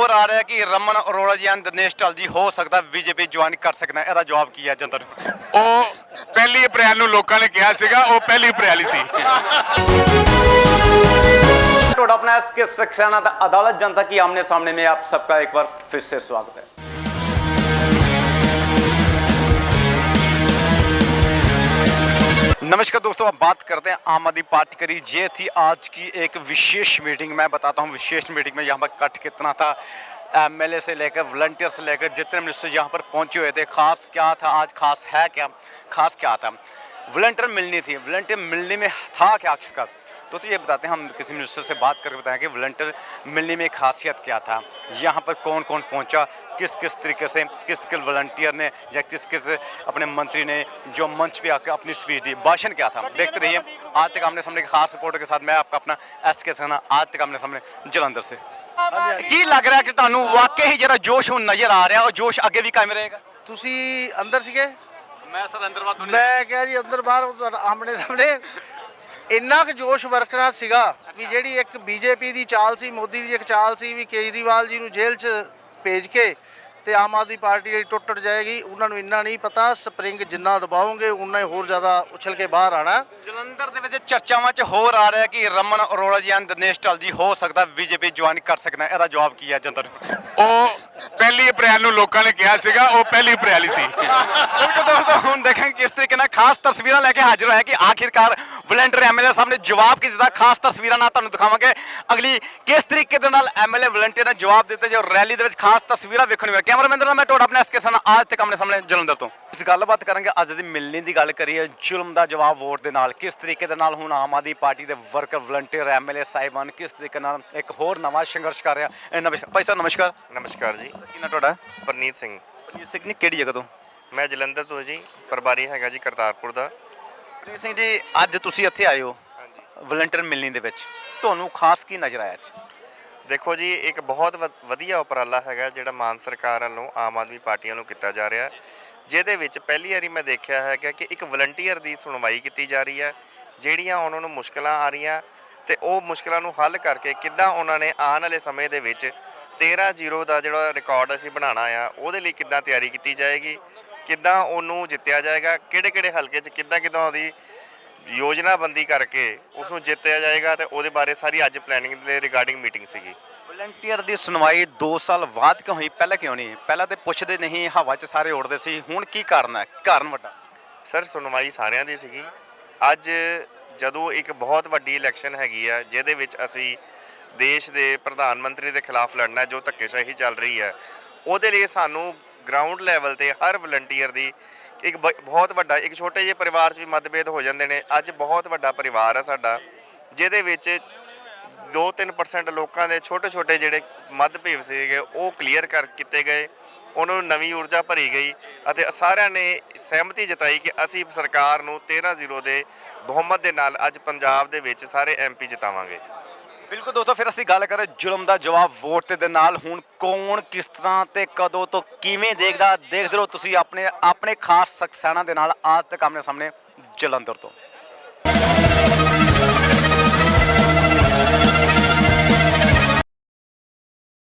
ਹੋਰ ਆ ਰਿਹਾ ਕਿ ਰਮਨ ਅਰੋੜਾ ਜੀ ਐਂਡ ਦਿਨੇਸ਼ ਢੱਲ ਜੀ ਹੋ ਸਕਦਾ ਬੀਜੇਪੀ ਜੁਆਇਨ ਕਰ ਸਕਦਾ ਇਹਦਾ ਜਵਾਬ ਕੀ ਹੈ ਜਨਤਾ ਨੂੰ ਉਹ ਪਹਿਲੀ ਅਪ੍ਰੈਲ ਨੂੰ ਲੋਕਾਂ ਨੇ ਕਿਹਾ ਸੀਗਾ ਉਹ ਪਹਿਲੀ ਅਪ੍ਰੈਲ ਹੀ ਸੀ ਤੁਹਾਡਾ अपना एस के सक्सेना अदालत जनता की आमने सामने में आप सबका एक बार फिर से स्वागत है नमस्कार दोस्तों, अब बात करते हैं आम आदमी पार्टी करी ये थी आज की एक विशेष मीटिंग मैं बताता हूँ विशेष मीटिंग में यहाँ पर कट कितना था। एमएलए से लेकर वॉलंटियर से लेकर, जितने मिनिस्टर यहाँ पर पहुँचे हुए थे, खास क्या था, आज खास है क्या, खास क्या था? वॉलंटियर मिलनी थी। वॉलंटियर मिलने में था क्या आखिरकार तो, तो ये बताते हैं हम किसी मिनिस्टर से बात करके बताएं कि वॉलंटियर मिलने में खासियत क्या था यहाँ पर कौन कौन पहुँचा किस किस तरीके से किस किस वॉलंटियर ने या किस किस अपने मंत्री ने जो मंच पे आकर अपनी स्पीच दी भाषण क्या था देखते रहिए आज तक आमने सामने की खास रिपोर्ट के साथ मैं आपका अपना एस के सना आज तक आमने सामने ਜਲੰਧਰ ਸੇ ਕੀ ਲੱਗ ਰਿਹਾ ਕਿ ਤੁਹਾਨੂੰ ਵਾਕਈ ਹੀ ਜਿਹੜਾ ਜੋਸ਼ ਹੁਣ ਨਜ਼ਰ ਆ ਰਿਹਾ ਉਹ ਜੋਸ਼ ਅੱਗੇ ਵੀ ਕਾਇਮ ਰਹੇਗਾ ਤੁਸੀਂ ਅੰਦਰ ਸੀਗੇ ਮੈਂ ਸਰ ਅੰਦਰ ਬਾਤ ਮੈਂ ਕਿਹਾ ਜੀ ਅੰਦਰ ਬਾਹਰ ਤੁਹਾਡਾ ਆਮਣੇ ਸਾਹਮਣੇ ਇੰਨਾ ਕੁ ਜੋਸ਼ ਵਰਕਰਾਂ ਸੀਗਾ ਵੀ ਜਿਹੜੀ ਇੱਕ ਬੀਜੇਪੀ ਦੀ ਚਾਲ ਸੀ ਮੋਦੀ ਦੀ ਇੱਕ ਚਾਲ ਸੀ ਵੀ ਕੇਜਰੀਵਾਲ ਜੀ ਨੂੰ ਜੇਲ੍ਹ 'ਚ ਭੇਜ ਕੇ ਤੇ ਆਮ ਆਦਮੀ ਪਾਰਟੀ ਜਿਹੜੀ ਟੁੱਟ ਟੁੱਟ ਜਾਏਗੀ ਉਹਨਾਂ ਨੂੰ ਇੰਨਾ ਨਹੀਂ ਪਤਾ ਸਪਰਿੰਗ ਜਿੰਨਾ ਦਬਾਓਗੇ ਉਨਾ ਹੀ ਹੋਰ ਜ਼ਿਆਦਾ ਉਛਲ ਕੇ ਬਾਹਰ ਆਣਾ। ਜਲੰਧਰ ਦੇ ਵਿੱਚ ਚਰਚਾਵਾਂ 'ਚ ਹੋਰ ਆ ਰਿਹਾ ਕਿ ਰਮਨ ਅਰੋੜਾ ਜੀ ਐਂਡ ਦਿਨੇਸ਼ ਢੱਲ ਜੀ ਹੋ ਸਕਦਾ ਬੀਜੇਪੀ ਜੁਆਇਨ ਕਰ ਸਕਦਾ ਇਹਦਾ ਜਵਾਬ ਕੀ ਹੈ ਨੂੰ ਉਹ ਪਹਿਲੀ ਅਪ੍ਰੈਲ ਨੂੰ ਲੋਕਾਂ ਨੇ ਕਿਹਾ ਸੀਗਾ ਉਹ ਪਹਿਲੀ ਅਪ੍ਰੈਲ ਹੀ ਸੀ। ਬਿਲਕੁਲ ਦੋਸਤੋ ਹੁਣ ਦੇਖਾਂਗੇ ਕਿਸ ਤਰੀਕੇ ਨਾਲ ਖਾਸ ਤਸਵੀਰਾਂ ਲੈ ਕੇ ਹਾਜ਼ਰ ਹੋਇਆ ਕਿ ਆਖਿਰਕਾਰ ਵਲੰਟੀਅਰ ਐਮਐਲਏ ਸਾਹਿਬ ਨੇ ਜਵਾਬ ਕੀ ਦਿੱਤਾ? ਖਾਸ ਤਸਵੀਰਾਂ ਨਾਲ ਤੁਹਾਨੂੰ ਦਿਖਾਵਾਂਗੇ। ਅਗਲੀ ਕਿਸ ਤਰੀਕੇ ਦੇ ਨਾਲ ਐਮਐਲਏ ਵਲੰਟੀਅਰ ਨੇ ਜਵਾਬ ਦਿੱਤੇ ਜੋ ਰੈਲੀ ਦੇ ਵਿੱਚ ਖਾਸ ਤਸਵੀਰਾਂ ਵੇਖਣ ਨੂੰ ਮਿਲਿਆ। ਕੈਮਰਾਮੈਨ ਦੇ ਨਾਲ ਮੈਂ ਤੁਹਾਡਾ ਆਪਣਾ ਐਸਕੇ ਸਨ ਅੱਜ ਤੱਕ ਆਪਣੇ ਸਾਹਮਣੇ ਜਲੰਧਰ ਤੋਂ। ਇਸ ਗੱਲਬਾਤ ਕਰਾਂਗੇ ਅੱਜ ਦੀ ਮਿਲਣੀ ਦੀ ਗੱਲ ਕਰੀਏ ਜ਼ੁਲਮ ਦਾ ਜਵਾਬ ਵੋਟ ਦੇ ਨਾਲ। ਕਿਸ ਤਰੀਕੇ ਦੇ ਨਾਲ ਹੁਣ ਆਮ ਆਦਮੀ ਪਾਰਟੀ ਦੇ ਵਰਕਰ ਵਲੰਟੀਅਰ ਐਮਐਲਏ ਸਾਹਿਬਾਨ ਕਿਸ ਤਰੀਕੇ ਨਾਲ ਇੱਕ ਹੋਰ ਨਵਾਂ ਸੰਘਰਸ਼ ਕਰ ਰਿਹਾ? ਇਹ ਨਮਸਕਾਰ ਭਾਈ ਸਾਹਿਬ ਨਮਸਕਾਰ। ਨਮਸਕਾਰ ਜੀ। ਕੀ ਨਾ ਤੁਹਾਡਾ? ਪਰਨੀਤ ਸਿੰਘ। ਪਨੀਤ ਸਿੰਘ ਨੇ ਕਿਹੜੀ ਜਗ੍ਹਾ ਤੋਂ? ਮੈਂ ਜਲੰਧਰ ਤੋਂ ਜੀ ਪਰਬਾਰੀ ਹੈਗਾ ਜੀ ਕਰਤਾਰਪੁਰ ਦਾ। ਪ੍ਰੀਤ ਸਿੰਘ ਜੀ ਅੱਜ ਤੁਸੀਂ ਇੱਥੇ ਆਏ ਹੋ ਹਾਂਜੀ। ਵਲੰਟੀਅਰ ਮਿਲਣੀ ਦੇ ਵਿੱਚ। ਤੁਹਾਨੂੰ ਖਾਸ ਕੀ ਨਜ਼ਰ ਆਇਆ ਅੱਜ? ਦੇਖੋ ਜੀ ਇੱਕ ਬਹੁਤ ਵ- ਵਧੀਆ ਉਪਰਾਲਾ ਹੈਗਾ ਜਿਹੜਾ ਮਾਨ ਸਰਕਾਰ ਵੱਲੋਂ ਆਮ ਆਦਮੀ ਪਾਰਟੀ ਵੱਲੋਂ ਕੀਤਾ ਜਾ ਰਿਹਾ ਹੈ। ਜਿਹਦੇ ਵਿੱਚ ਪਹਿਲੀ ਵਾਰੀ ਮੈਂ ਦੇਖਿਆ ਹੈਗਾ ਕਿ ਇੱਕ ਵਲੰਟੀਅਰ ਦੀ ਸੁਣਵਾਈ ਕੀਤੀ ਜਾ ਰਹੀ ਹੈ ਜਿਹੜੀਆਂ ਉਹਨਾਂ ਨੂੰ ਮੁਸ਼ਕਲਾਂ ਆ ਰਹੀਆਂ ਤੇ ਉਹ ਮੁਸ਼ਕਲਾਂ ਨੂੰ ਹੱਲ ਕਰਕੇ ਕਿੱਦਾਂ ਉਹਨਾਂ ਨੇ ਆਉਣ ਵਾਲੇ ਸਮੇਂ ਦੇ ਵਿੱਚ 13-0 ਦਾ ਜਿਹੜਾ ਰਿਕਾਰਡ ਅਸੀਂ ਬਣਾਉਣਾ ਆ ਉਹਦੇ ਲਈ ਕਿੱਦਾਂ ਤਿਆਰੀ ਕੀਤੀ ਜਾਏਗੀ? ਕਿੱਦਾਂ ਉਹਨੂੰ ਜਿੱਤਿਆ ਜਾਏਗਾ ਕਿਹੜੇ-ਕਿਹੜੇ ਹਲਕੇ 'ਚ ਕਿੱਦਾਂ ਕਿੱਦਾਂ ਉਹਦੀ ਯੋਜਨਾਬੰਦੀ ਕਰਕੇ ਉਸ ਨੂੰ ਜਿੱਤਿਆ ਜਾਏਗਾ ਤੇ ਉਹਦੇ ਬਾਰੇ ਸਾਰੀ ਅੱਜ ਪਲੈਨਿੰਗ ਦੇ ਰਿਗਾਰਡਿੰਗ ਮੀਟਿੰਗ ਸੀਗੀ। ਵਲੰਟੀਅਰ ਦੀ ਸੁਣਵਾਈ 2 ਸਾਲ ਬਾਅਦ ਕਿਉਂ ਹੋਈ? ਪਹਿਲਾਂ ਕਿਉਂ ਨਹੀਂ? ਪਹਿਲਾਂ ਤੇ ਪੁੱਛਦੇ ਨਹੀਂ ਹਵਾ 'ਚ ਸਾਰੇ ਉੜਦੇ ਸੀ। ਹੁਣ ਕੀ ਕਾਰਨ ਹੈ? ਕਾਰਨ ਵੱਡਾ। ਸਰ ਸੁਣਵਾਈ ਸਾਰਿਆਂ ਦੀ ਸੀਗੀ। ਅੱਜ ਜਦੋਂ ਇੱਕ ਬਹੁਤ ਵੱਡੀ ਇਲੈਕਸ਼ਨ ਹੈਗੀ ਆ ਜਿਹਦੇ ਵਿੱਚ ਅਸੀਂ ਦੇਸ਼ ਦੇ ਪ੍ਰਧਾਨ ਮੰਤਰੀ ਦੇ ਖਿਲਾਫ ਲੜਨਾ ਜੋ ਧੱਕੇਸ਼ਾਹੀ ਚੱਲ ਰਹੀ ਹੈ ਉਹਦੇ ਲਈ ਸਾਨੂੰ ਗਰਾਊਂਡ ਲੈਵਲ ਤੇ ਹਰ ਵਲੰਟੀਅਰ ਦੀ ਇੱਕ ਬ- ਬਹੁਤ ਵੱਡਾ, ਇੱਕ ਛੋਟੇ ਜਿਹੇ ਪਰਿਵਾਰ 'ਚ ਵੀ ਮਤਭੇਦ ਹੋ ਜਾਂਦੇ ਨੇ। ਅੱਜ ਬਹੁਤ ਵੱਡਾ ਪਰਿਵਾਰ ਹੈ ਸਾਡਾ, ਜਿਹਦੇ ਵਿੱਚ 2-3% ਲੋਕਾਂ ਦੇ ਛੋਟੇ-ਛੋਟੇ ਜਿਹੜੇ ਮਤਭੇਦ ਸੀਗੇ, ਉਹ ਕਲੀਅਰ ਕਰ ਕੀਤੇ ਗਏ। ਉਹਨਾਂ ਨੂੰ ਨਵੀਂ ਊਰਜਾ ਭਰੀ ਗਈ ਅਤੇ ਸਾਰਿਆਂ ਨੇ ਸਹਿਮਤੀ ਜਤਾਈ ਕਿ ਅਸੀਂ ਸਰਕਾਰ ਨੂੰ 13-0 ਦੇ ਬਹੁਮਤ ਦੇ ਨਾਲ ਅੱਜ ਪੰਜਾਬ ਦੇ ਵਿੱਚ ਸਾਰੇ ਐਮਪੀ ਜਿਤਾਵਾਂਗੇ। ਬਿਲਕੁਲ ਦੋਸਤੋ, ਫਿਰ ਅਸੀਂ ਗੱਲ ਕਰਾਂ ਜ਼ੁਲਮ ਦਾ ਜਵਾਬ ਵੋਟ ਦੇ ਨਾਲ। ਹੁਣ ਕੌਣ ਕਿਸ ਤਰ੍ਹਾਂ ਤੇ ਕਦੋਂ ਤੋਂ ਕਿਵੇਂ ਦੇਖਦਾ, ਦੇਖਦੇ ਰਹੋ ਤੁਸੀਂ ਆਪਣੇ ਆਪਣੇ ਖਾਸ ਸਕਸੈਨਾ ਦੇ ਨਾਲ। ਆਜ ਤੱਕ ਆਪਣੇ ਸਾਹਮਣੇ ਜਲੰਧਰ ਤੋਂ।